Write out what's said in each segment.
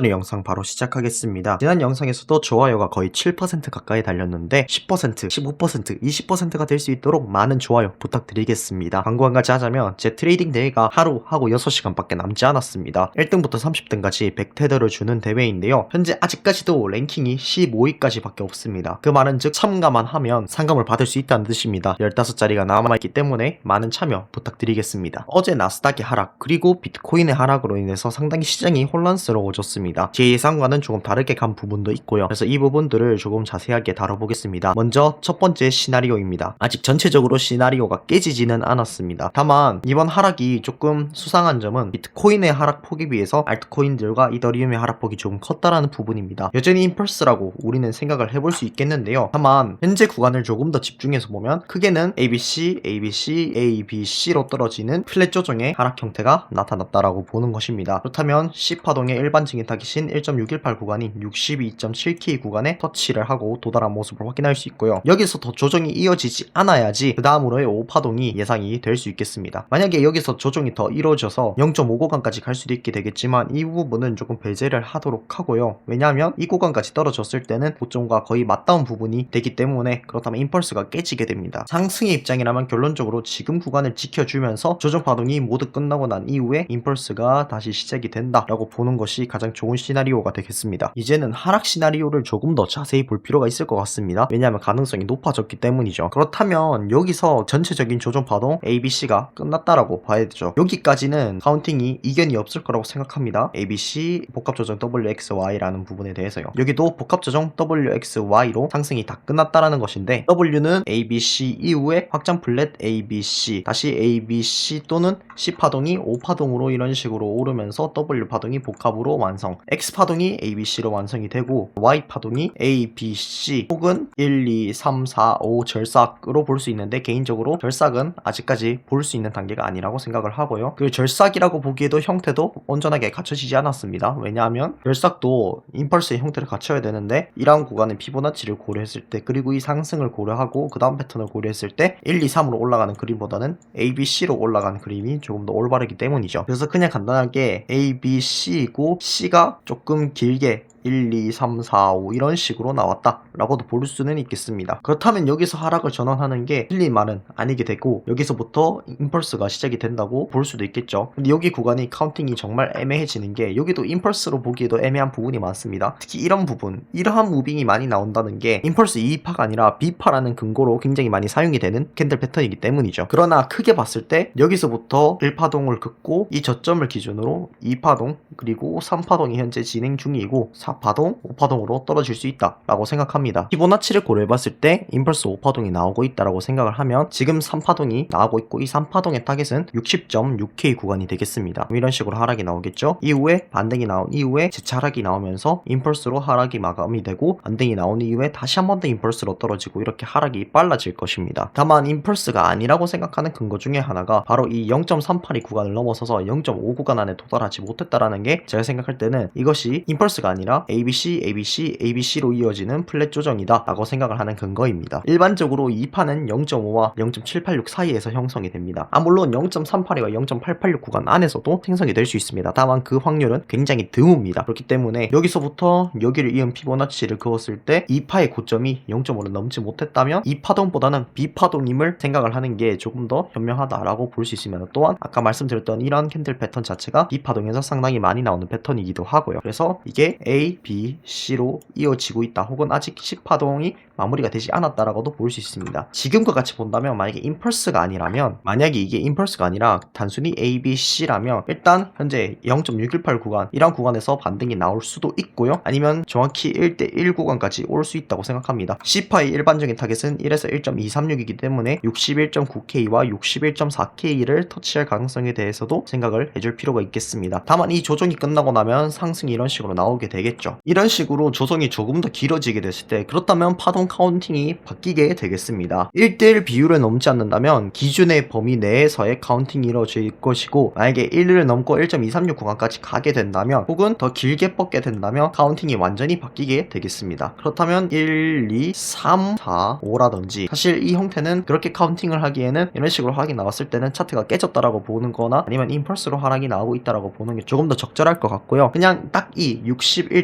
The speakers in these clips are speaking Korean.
오늘 영상 바로 시작하겠습니다. 지난 영상에서도 좋아요가 거의 7% 가까이 달렸는데 10%, 15%, 20%가 될 수 있도록 많은 좋아요 부탁드리겠습니다. 광고 한 가지 하자면 제 트레이딩 대회가 하루 하고 6시간밖에 남지 않았습니다. 1등부터 30등까지 100테더를 주는 대회인데요. 현재 아직까지도 랭킹이 15위까지 밖에 없습니다. 그 말은 즉 참가만 하면 상금을 받을 수 있다는 뜻입니다. 15자리가 남아있기 때문에 많은 참여 부탁드리겠습니다. 어제 나스닥의 하락 그리고 비트코인의 하락으로 인해서 상당히 시장이 혼란스러워졌습니다. 제 예상과는 조금 다르게 간 부분도 있고요. 그래서 이 부분들을 조금 자세하게 다뤄보겠습니다. 먼저 첫 번째 시나리오입니다. 아직 전체적으로 시나리오가 깨지지는 않았습니다. 다만 이번 하락이 조금 수상한 점은 비트코인의 하락폭에 비해서 알트코인들과 이더리움의 하락폭이 조금 컸다라는 부분입니다. 여전히 임펄스라고 우리는 생각을 해볼 수 있겠는데요. 다만 현재 구간을 조금 더 집중해서 보면 크게는 ABC, ABC, ABC로 떨어지는 플랫 조정의 하락 형태가 나타났다라고 보는 것입니다. 그렇다면 C파동의 일반적인 타 깃인 1.618 구간이 62.7K 구간에 터치를 하고 도달한 모습을 확인할 수 있고요. 여기서 더 조정이 이어지지 않아야지 그 다음으로의 5파동이 예상이 될 수 있겠습니다. 만약에 여기서 조정이 더 이루어져서 0.5 구간까지 갈 수도 있게 되겠지만 이 부분은 조금 배제를 하도록 하고요. 왜냐하면 이 구간까지 떨어졌을 때는 고점과 거의 맞닿은 부분이 되기 때문에 그렇다면 임펄스가 깨지게 됩니다. 상승의 입장이라면 결론적으로 지금 구간을 지켜주면서 조정 파동이 모두 끝나고 난 이후에 임펄스가 다시 시작이 된다라고 보는 것이 가장 좋은 시나리오가 되겠습니다. 이제는 하락 시나리오를 조금 더 자세히 볼 필요가 있을 것 같습니다. 왜냐하면 가능성이 높아졌기 때문이죠. 그렇다면 여기서 전체적인 조정 파동 ABC가 끝났다라고 봐야 되죠. 여기까지는 카운팅이 이견이 없을 거라고 생각합니다. ABC 복합 조정 WXY라는 부분에 대해서요. 여기도 복합 조정 WXY로 상승이 다 끝났다라는 것인데 W는 ABC 이후에 확장 플랫 ABC 다시 ABC 또는 C 파동이 5 파동으로 이런 식으로 오르면서 W 파동이 복합으로 완성 X 파동이 ABC로 완성이 되고 Y 파동이 ABC 혹은 1, 2, 3, 4, 5 절삭으로 볼 수 있는데 개인적으로 절삭은 아직까지 볼 수 있는 단계가 아니라고 생각을 하고요. 그 절삭이라고 보기에도 형태도 온전하게 갖춰지지 않았습니다. 왜냐하면 절삭도 임펄스의 형태를 갖춰야 되는데 이러한 구간의 피보나치를 고려했을 때 그리고 이 상승을 고려하고 그 다음 패턴을 고려했을 때 1, 2, 3으로 올라가는 그림보다는 A, B, C로 올라가는 그림이 조금 더 올바르기 때문이죠. 그래서 그냥 간단하게 A, B, C이고 C가 조금 길게 1, 2, 3, 4, 5 이런 식으로 나왔다 라고도 볼 수는 있겠습니다. 그렇다면 여기서 하락을 전환하는 게 틀린 말은 아니게 되고 여기서부터 임펄스가 시작이 된다고 볼 수도 있겠죠. 근데 여기 구간이 카운팅이 정말 애매해지는 게 여기도 임펄스로 보기에도 애매한 부분이 많습니다. 특히 이런 부분 이러한 무빙이 많이 나온다는 게 임펄스 2파가 아니라 B파라는 근거로 굉장히 많이 사용이 되는 캔들 패턴이기 때문이죠. 그러나 크게 봤을 때 여기서부터 1파동을 긋고 이 저점을 기준으로 2파동 그리고 3파동이 현재 진행 중이고 4 파동, 5파동으로 떨어질 수 있다라고 생각합니다. 피보나치를 고려해봤을 때 임펄스 5파동이 나오고 있다라고 생각을 하면 지금 3파동이 나오고 있고 이 3파동의 타겟은 60.6K 구간이 되겠습니다. 이런 식으로 하락이 나오겠죠. 이후에 반등이 나온 이후에 재차락이 나오면서 임펄스로 하락이 마감이 되고 반등이 나온 이후에 다시 한 번더 임펄스로 떨어지고 이렇게 하락이 빨라질 것입니다. 다만 임펄스가 아니라고 생각하는 근거 중에 하나가 바로 이 0.382 구간을 넘어서서 0.5 구간 안에 도달하지 못했다라는 게 제가 생각할 때는 이것이 임펄스가 아니라 ABC, ABC, ABC로 이어지는 플랫 조정이다 라고 생각을 하는 근거입니다. 일반적으로 이 판은 0.5와 0.786 사이에서 형성이 됩니다. 아 물론 0.382와 0.886 구간 안에서도 생성이 될 수 있습니다. 다만 그 확률은 굉장히 드뭅니다. 그렇기 때문에 여기서부터 여기를 이은 피보나치를 그었을 때이 파의 고점이 0.5를 넘지 못했다면 이 파동보다는 B 파동임을 생각을 하는 게 조금 더 현명하다라고 볼 수 있습니다. 또한 아까 말씀드렸던 이런 캔들 패턴 자체가 B 파동에서 상당히 많이 나오는 패턴이기도 하고요. 그래서 이게 A, B, C로 이어지고 있다. 혹은 아직 10파동이 마무리가 되지 않았다라고도 볼 수 있습니다. 지금과 같이 본다면 만약에 임펄스가 아니라면 만약에 이게 임펄스가 아니라 단순히 A, B, C라면 일단 현재 0.618 구간 이런 구간에서 반등이 나올 수도 있고요. 아니면 정확히 1대1 구간까지 올 수 있다고 생각합니다. C파의 일반적인 타겟은 1에서 1.236이기 때문에 61.9K와 61.4K를 터치할 가능성에 대해서도 생각을 해줄 필요가 있겠습니다. 다만 이 조정이 끝나고 나면 상승이 이런 식으로 나오게 되겠죠. 이런 식으로 조정이 조금 더 길어지게 됐을 때 그렇다면 파동 카운팅이 바뀌게 되겠습니다. 1대1 비율을 넘지 않는다면 기준의 범위 내에서의 카운팅이 이루어질 것이고 만약에 1을 넘고 1.236 구간까지 가게 된다면 혹은 더 길게 뻗게 된다면 카운팅이 완전히 바뀌게 되겠습니다. 그렇다면 1, 2, 3, 4, 5라든지 사실 이 형태는 그렇게 카운팅을 하기에는 이런 식으로 하락이 나왔을 때는 차트가 깨졌다라고 보는 거나 아니면 임펄스로 하락이 나오고 있다라고 보는 게 조금 더 적절할 것 같고요. 그냥 딱 이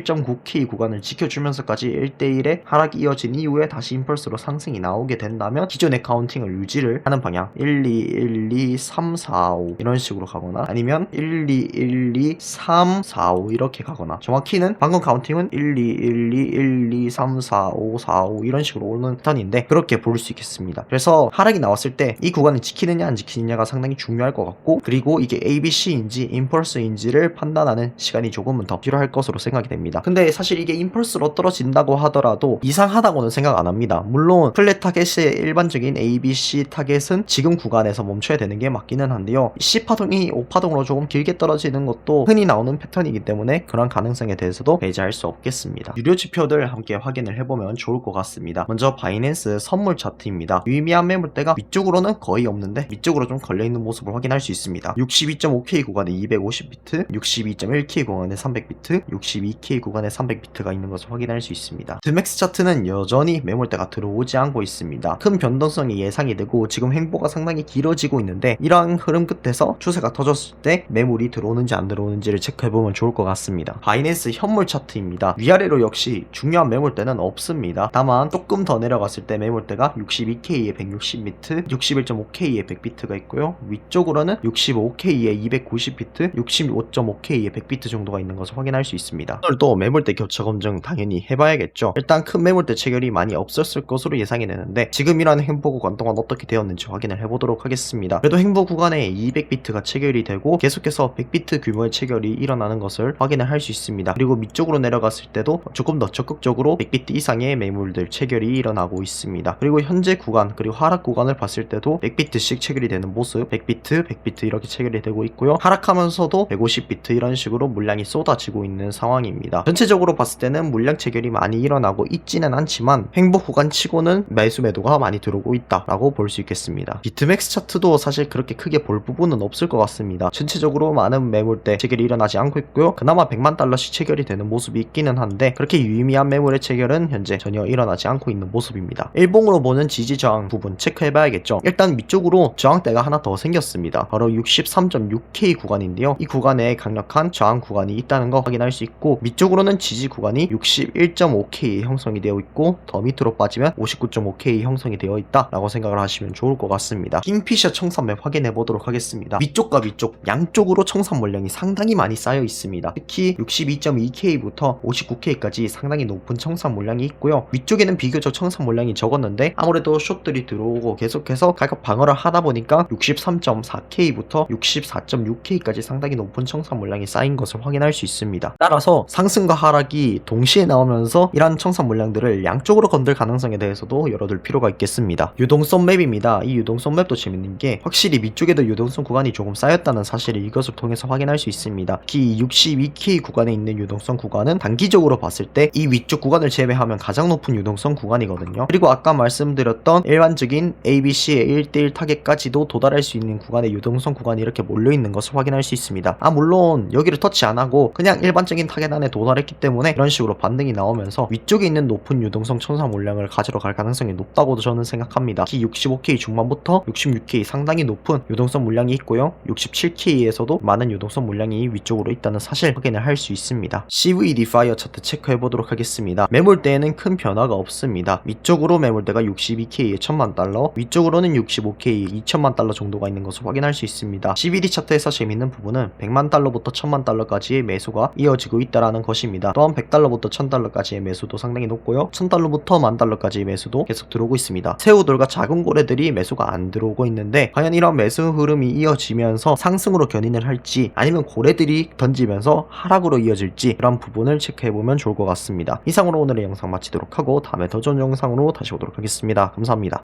61.9K 구간을 지켜주면서까지 1대1의 하락이 이어진 이후에 다시 임펄스로 상승이 나오게 된다면 기존의 카운팅을 유지를 하는 방향 1, 2, 1, 2, 3, 4, 5 이런 식으로 가거나 아니면 1, 2, 1, 2, 3, 4, 5 이렇게 가거나 정확히는 방금 카운팅은 1, 2, 1, 2, 1, 2, 3, 4, 5, 4, 5 이런 식으로 오는 패턴인데 그렇게 볼 수 있겠습니다. 그래서 하락이 나왔을 때 이 구간을 지키느냐 안 지키느냐가 상당히 중요할 것 같고 그리고 이게 ABC인지 임펄스인지를 판단하는 시간이 조금은 더 필요할 것으로 생각이 됩니다. 근데 사실 이게 임펄스로 떨어진다고 하더라도 이상하다고는 생각 안 합니다. 물론 플랫 타겟의 일반적인 ABC 타겟은 지금 구간에서 멈춰야 되는 게 맞기는 한데요. C파동이 5파동으로 조금 길게 떨어지는 것도 흔히 나오는 패턴이기 때문에 그런 가능성에 대해서도 배제할 수 없겠습니다. 유료 지표들 함께 확인을 해보면 좋을 것 같습니다. 먼저 바이낸스 선물 차트입니다. 유의미한 매물대가 위쪽으로는 거의 없는데 위쪽으로 좀 걸려있는 모습을 확인할 수 있습니다. 62.5K 구간에 250비트, 62.1K 구간에 300비트, 62K 구간에 300비트가 있는 것을 확인할 수 있습니다. 드맥스 차트는 여전히 매물대가 들어오지 않고 있습니다. 큰 변동성이 예상이 되고 지금 횡보가 상당히 길어지고 있는데 이러한 흐름 끝에서 추세가 터졌을 때 매물이 들어오는지 안 들어오는지를 체크해보면 좋을 것 같습니다. 바이낸스 현물 차트입니다. 위아래로 역시 중요한 매물대는 없습니다. 다만 조금 더 내려갔을 때 매물대가 62K에 160비트, 61.5K에 100비트가 있고요. 위쪽으로는 65K에 290비트, 65.5K에 100비트 정도가 있는 것을 확인할 수 있습니다. 오늘도 매물대 교차 검증 당연히 해봐야겠죠. 일단 큰 매물대 체결이 많이 없었을 것으로 예상이 되는데 지금 이러한 행보 구간 동안 어떻게 되었는지 확인을 해보도록 하겠습니다. 그래도 행보 구간에 200비트가 체결이 되고 계속해서 100비트 규모의 체결이 일어나는 것을 확인을 할 수 있습니다. 그리고 밑쪽으로 내려갔을 때도 조금 더 적극적으로 100비트 이상의 매물들 체결이 일어나고 있습니다. 그리고 현재 구간 그리고 하락 구간을 봤을 때도 100비트씩 체결이 되는 모습 100비트 100비트 이렇게 체결이 되고 있고요. 하락하면서도 150비트 이런 식으로 물량이 쏟아지고 있는 상황입니다. 전체적으로 봤을 때는 물량 체결이 많이 일어나고 있지는 않지만 행복 구간 치고는 매수 매도가 많이 들어오고 있다라고 볼 수 있겠습니다. 비트맥스 차트도 사실 그렇게 크게 볼 부분은 없을 것 같습니다. 전체적으로 많은 매물대 체결이 일어나지 않고 있고요. 그나마 100만 달러씩 체결이 되는 모습이 있기는 한데 그렇게 유의미한 매물의 체결은 현재 전혀 일어나지 않고 있는 모습입니다. 일봉으로 보는 지지 저항 부분 체크해봐야겠죠. 일단 위쪽으로 저항대가 하나 더 생겼습니다. 바로 63.6K 구간인데요. 이 구간에 강력한 저항 구간이 있다는 거 확인할 수 있고 밑쪽 으로는 지지 구간이 61.5K 형성이 되어 있고 더 밑으로 빠지면 59.5K 형성이 되어 있다 라고 생각을 하시면 좋을 것 같습니다. 킹피셔 청산맵 확인해 보도록 하겠습니다. 위쪽과 위쪽 양쪽으로 청산 물량이 상당히 많이 쌓여 있습니다. 특히 62.2K부터 59K까지 상당히 높은 청산 물량이 있고요. 위쪽에는 비교적 청산 물량이 적었는데 아무래도 숏들이 들어오고 계속해서 가격 방어를 하다 보니까 63.4K부터 64.6K까지 상당히 높은 청산 물량이 쌓인 것을 확인할 수 있습니다. 따라서 상승 과 하락이 동시에 나오면서 이러한 청산 물량들을 양쪽으로 건들 가능성에 대해서도 열어둘 필요가 있겠습니다. 유동성 맵입니다. 이 유동성 맵도 재밌는 게 확실히 위쪽에도 유동성 구간이 조금 쌓였다는 사실을 이것을 통해서 확인할 수 있습니다. 특히 62K 구간에 있는 유동성 구간은 단기적으로 봤을 때 이 위쪽 구간을 제외하면 가장 높은 유동성 구간이거든요. 그리고 아까 말씀드렸던 일반적인 ABC의 1대1 타겟까지도 도달할 수 있는 구간의 유동성 구간이 이렇게 몰려있는 것을 확인할 수 있습니다. 아 물론 여기를 터치 안 하고 그냥 일반적인 타겟 안에 도 달했기 때문에 이런 식으로 반등이 나오면서 위쪽에 있는 높은 유동성 천사 물량을 가지러 갈 가능성이 높다고도 저는 생각합니다. 특히 65K 중반부터 66K 상당히 높은 유동성 물량이 있고요. 67K에서도 많은 유동성 물량이 위쪽으로 있다는 사실 확인을 할 수 있습니다. CVD 파이어 차트 체크해 보도록 하겠습니다. 매물대에는 큰 변화가 없습니다. 위쪽으로 매물대가 62K에 1000만 달러, 위쪽으로는 65K에 2000만 달러 정도가 있는 것을 확인할 수 있습니다. CVD 차트에서 재밌는 부분은 100만 달러부터 1000만 달러까지의 매수가 이어지고 있다라는 것 입니다. 또한 100달러부터 1000달러까지의 매수도 상당히 높고요. 1000달러부터 10,000달러까지의 매수도 계속 들어오고 있습니다. 새우들과 작은 고래들이 매수가 안 들어오고 있는데 과연 이런 매수 흐름이 이어지면서 상승으로 견인을 할지 아니면 고래들이 던지면서 하락으로 이어질지 그런 부분을 체크해보면 좋을 것 같습니다. 이상으로 오늘의 영상 마치도록 하고 다음에 더 좋은 영상으로 다시 오도록 하겠습니다. 감사합니다.